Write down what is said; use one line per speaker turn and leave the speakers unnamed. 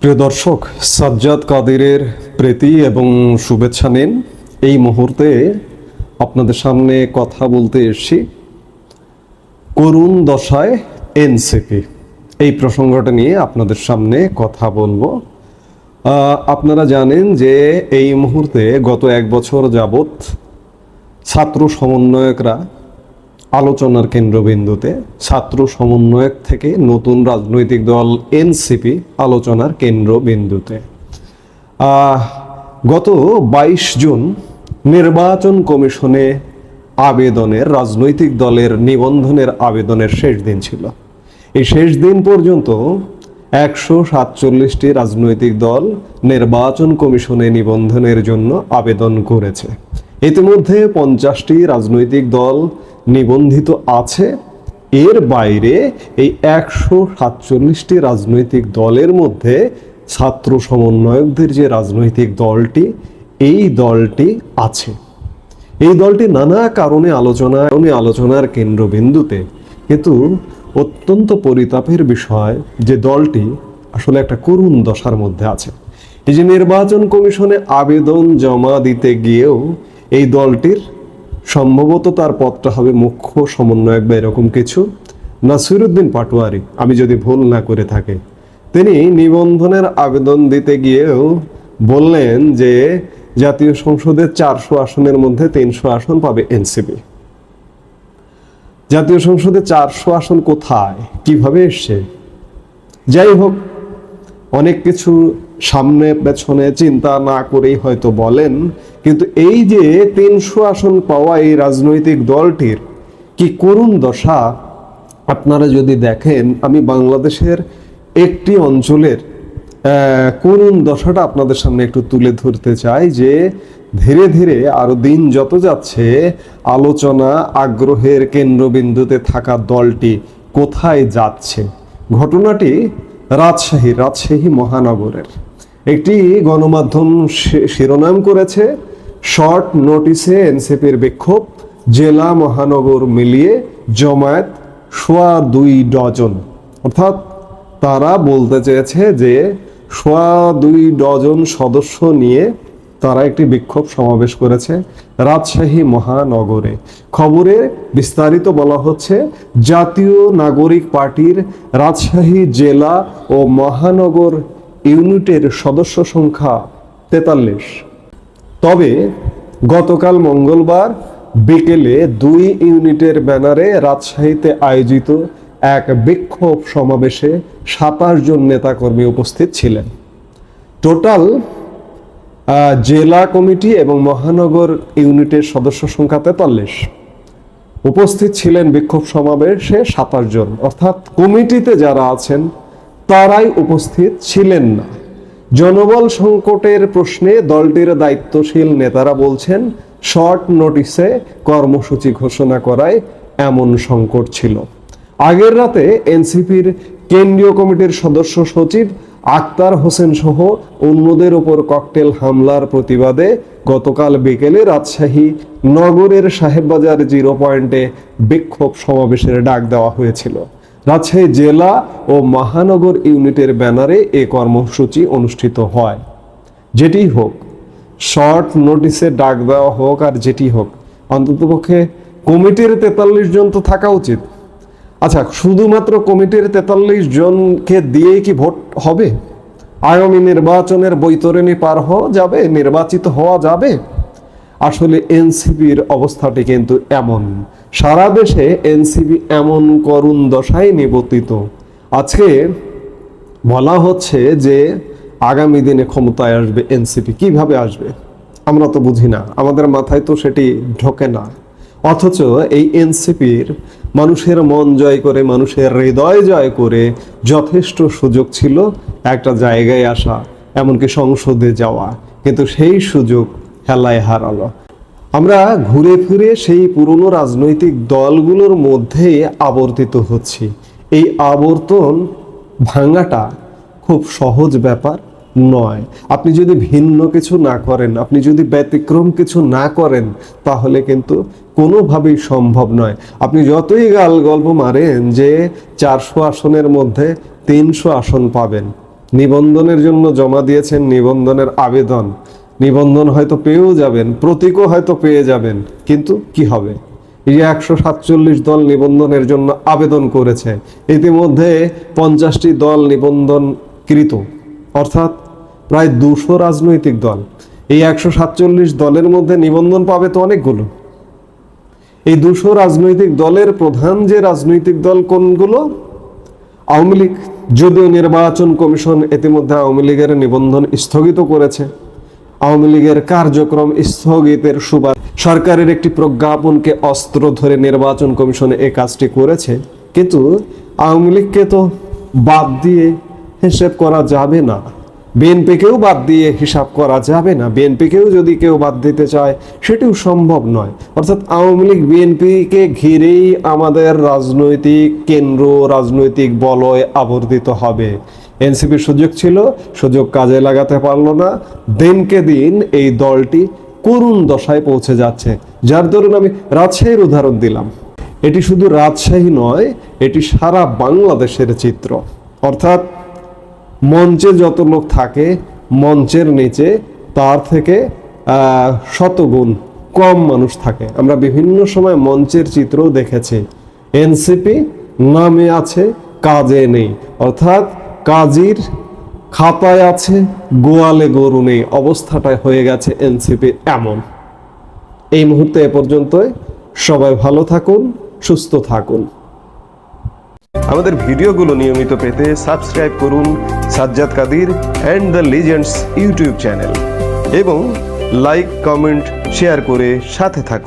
প্রিয় দর্শক, সাজ্জাদ কাদিরের প্রীতি এবং শুভেচ্ছা নিন। এই মুহূর্তে আপনাদের সামনে কথা বলতে এসেছি করুণ দশায় এনসিপি। এই প্রসঙ্গটা নিয়ে আপনাদের সামনে কথা বলব। আপনারা জানেন যে এই মুহূর্তে গত এক বছর যাবত ছাত্র সমন্বয়করা আলোচনার কেন্দ্রবিন্দুতে ছাত্র সমন্বয়ক থেকে নতুন রাজনৈতিক দল এনসিপি আলোচনার কেন্দ্রবিন্দুতে। গত বাইশ জুন নির্বাচন কমিশনে আবেদনের, রাজনৈতিক দলের নিবন্ধনের আবেদনের শেষ দিন ছিল। এই শেষ দিন পর্যন্ত একশো সাতচল্লিশটি রাজনৈতিক দল নির্বাচন কমিশনে নিবন্ধনের জন্য আবেদন করেছে। ইতিমধ্যে পঞ্চাশটি রাজনৈতিক দল নিবন্ধিত আছে। এর বাইরে এই একশো সাতচল্লিশটি রাজনৈতিক দলের মধ্যে ছাত্র সমন্বয়কদের যে রাজনৈতিক দলটি, এই দলটি আছে। এই দলটি নানা কারণে আলোচনা উনি আলোচনার কেন্দ্রবিন্দুতে। কিন্তু অত্যন্ত পরিতাপের বিষয় যে দলটি আসলে একটা করুণ দশার মধ্যে আছে। এই যে নির্বাচন কমিশনে আবেদন জমা দিতে গিয়েও এই দলটির সম্ভবত তার পদটা হবে মুখ্য সমন্বয়ক বা এরকম কিছু। নাসিরুদ্দিন পাটোয়ারি, আমি যদি ভুল না করে থাকি। তিনি নিবন্ধনের আবেদন দিতে গিয়েও বললেন যে জাতীয় সংসদে চারশো আসনের মধ্যে তিনশো আসন পাবে এনসিপি। জাতীয় সংসদে চারশো আসন কোথায়? কীভাবে এসছে? যাই হোক, অনেক কিছু সামনে পেছনে চিন্তা না করেই হয়তো বলেন কিন্তু এই যে তিনশো আসন পাওয়া এই রাজনৈতিক দলটির কি করুণ দশা, আপনারা যদি দেখেন, আমি বাংলাদেশের একটি অঞ্চলের করুণ দশাটা আপনাদের সামনে একটু তুলে ধরতে চাই যে ধীরে ধীরে আরও দিন যত যাচ্ছে, আলোচনা আগ্রহের কেন্দ্রবিন্দুতে থাকা দলটি কোথায় যাচ্ছে? ঘটনাটি রাজশাহী রাজশাহী মহানগরের। একটি গণমাধ্যম শিরোনাম করেছে শর্ট নোটিসে এনসিপির বিক্ষোভ, জেলা মহানগর মিলিয়ে জমায়েত সোয়া দুই ডজন। অর্থাৎ তারা বলতে চেয়েছে যে সোয়া দুই ডজন সদস্য নিয়ে তারা একটি বিক্ষোভ সমাবেশ করেছে রাজশাহী মহানগরে। খবরে বিস্তারিত বলা হচ্ছে, জাতীয় নাগরিক পার্টির রাজশাহী জেলা ও মহানগর ইউনিটের সদস্য সংখ্যা তেতাল্লিশ। তবে গতকাল মঙ্গলবার বিকেলে দুই ইউনিটের ব্যানারে রাজশাহীতে আয়োজিত এক বিক্ষোভ সমাবেশে সাতাশ জন নেতাকর্মী উপস্থিত ছিলেন। টোটাল জেলা কমিটি এবং মহানগর ইউনিটের সদস্য সংখ্যা তেতাল্লিশ। উপস্থিত ছিলেন বিক্ষোভ সমাবেশে সাতাশ জন। অর্থাৎ কমিটিতে যারা আছেন, তারাই উপস্থিত ছিলেন না। জনবল সংকটের প্রশ্নে দলটির দায়িত্বশীল নেতারা বলছেন, শর্ট নোটিসে কর্মসূচি ঘোষণা করায় এমন সংকট ছিল। আগের রাতে এনসিপির কেন্দ্রীয় কমিটির সদস্য সচিব আক্তার হোসেন সহ অন্যদের ওপর ককটেল হামলার প্রতিবাদে গতকাল বিকেলে রাজশাহী নগরের সাহেববাজার জিরো পয়েন্টে বিক্ষোভ সমাবেশের ডাক দেওয়া হয়েছিল। রাজশাহী জেলা ও মহানগর ইউনিটের ব্যানারে এ কর্মসূচি অনুষ্ঠিত হয়। যেটি হোক, শর্ট নোটিসে ডাক দেওয়া হোক আর যেটি হোক, অন্ততপক্ষে কমিটির তেতাল্লিশ জন তো থাকা উচিত। আচ্ছা শুধুমাত্র কমিটির তেতাল্লিশ জনকে দিয়েই কি ভোট হবে? আগামী নির্বাচনের বৈতরণী পার হওয়া যাবে? নির্বাচিত হওয়া যাবে? আসলে এনসিপির অবস্থাটি কিন্তু এমন। সারা দেশে এনসিপি এমন করুণ দশায় নিবর্তিত। আজকে বলা হচ্ছে যে আগামী দিনে ক্ষমতায় আসবে এনসিপি কীভাবে আসবে? আমরা তো বুঝি না। আমাদের মাথায় তো সেটি ঢোকে না। অথচ এই এনসিপির মানুষের মন জয় করে, মানুষের হৃদয় জয় করে যথেষ্ট সুযোগ ছিল একটা জায়গায় আসা, এমনকি সংসদে যাওয়া। কিন্তু সেই সুযোগ হেলায় হারালো। আমরা ঘুরে ফিরে সেই পুরনো রাজনৈতিক দলগুলোর মধ্যে আবর্তিত হচ্ছি। এই আবর্তন ভাঙাটা খুব সহজ ব্যাপার নয়। আপনি যদি ভিন্ন কিছু না করেন, আপনি যদি ব্যতিক্রম কিছু না করেন, তাহলে কিন্তু কোনোভাবেই সম্ভব নয়। আপনি যতই গাল গল্প মারেন যে চারশো আসনের মধ্যে তিনশো আসন পাবেন। নিবন্ধনের জন্য জমা দিয়েছেন নিবন্ধনের আবেদন। নিবন্ধন হয়তো পেয়েও যাবেন, প্রতীকও হয়তো পেয়ে যাবেন, কিন্তু কি হবে? এই একশো সাতচল্লিশ দল নিবন্ধনের জন্য আবেদন করেছে। ইতিমধ্যে পঞ্চাশটি দল নিবন্ধনকৃত, অর্থাৎ প্রায় দুশো রাজনৈতিক দল। এই একশো সাতচল্লিশ দলের মধ্যে নিবন্ধন পাবে তো অনেকগুলো। এই দুশো রাজনৈতিক দলের প্রধান যে রাজনৈতিক দল কোনগুলো? আওয়ামী লীগ, যদিও নির্বাচন কমিশন ইতিমধ্যে আওয়ামী লীগের নিবন্ধন স্থগিত করেছে। আওয়ামী লীগের কার্যক্রম স্থগিতের সুবাদ। সরকারের একটি প্রজ্ঞাপনকে অস্ত্র ধরে নির্বাচন কমিশনে এ কাজটি করেছে। কিন্তু আওয়ামী লীগকে তো বাদ দিয়ে হিসেব করা যাবে না। বিএনপিকেও বাদ দিয়ে হিসাব করা যাবে না। বিএনপিকেও যদি কেউ বাদ দিতে চায়, সেটিও সম্ভব নয়। অর্থাৎ আওয়ামী লীগ বিএনপিকে ঘিরেই আমাদের রাজনৈতিক কেন্দ্র, রাজনৈতিক বলয় আবর্তিত হবে। এনসিপির সুযোগ ছিল, সুযোগ কাজে লাগাতে পারল না। দিনকে দিন এই দলটি করুণ দশায় পৌঁছে যাচ্ছে। যার দরুন আমি রাজশাহীর উদাহরণ দিলাম। এটি শুধু রাজশাহী নয়, এটি সারা বাংলাদেশের চিত্র। অর্থাৎ মঞ্চে যত লোক থাকে, মঞ্চের নিচে তার থেকে শতগুণ কম মানুষ থাকে। আমরা বিভিন্ন সময় মঞ্চের চিত্রও দেখেছি। এনসিপি নামে আছে, কাজে নেই। অর্থাৎ কাজীর খাতায় আছে, গোয়ালে গরু নেই, অবস্থাটা হয়ে গেছে এনসিপি এমন। এই মুহূর্তে এ পর্যন্তই, সবাই ভালো থাকুন, সুস্থ থাকুন। আমাদের ভিডিওগুলো নিয়মিত পেতে সাবস্ক্রাইব করুন Sajjad Kadir and the legends YouTube channel এবং লাইক, কমেন্ট, শেয়ার করে সাথে থাকুন।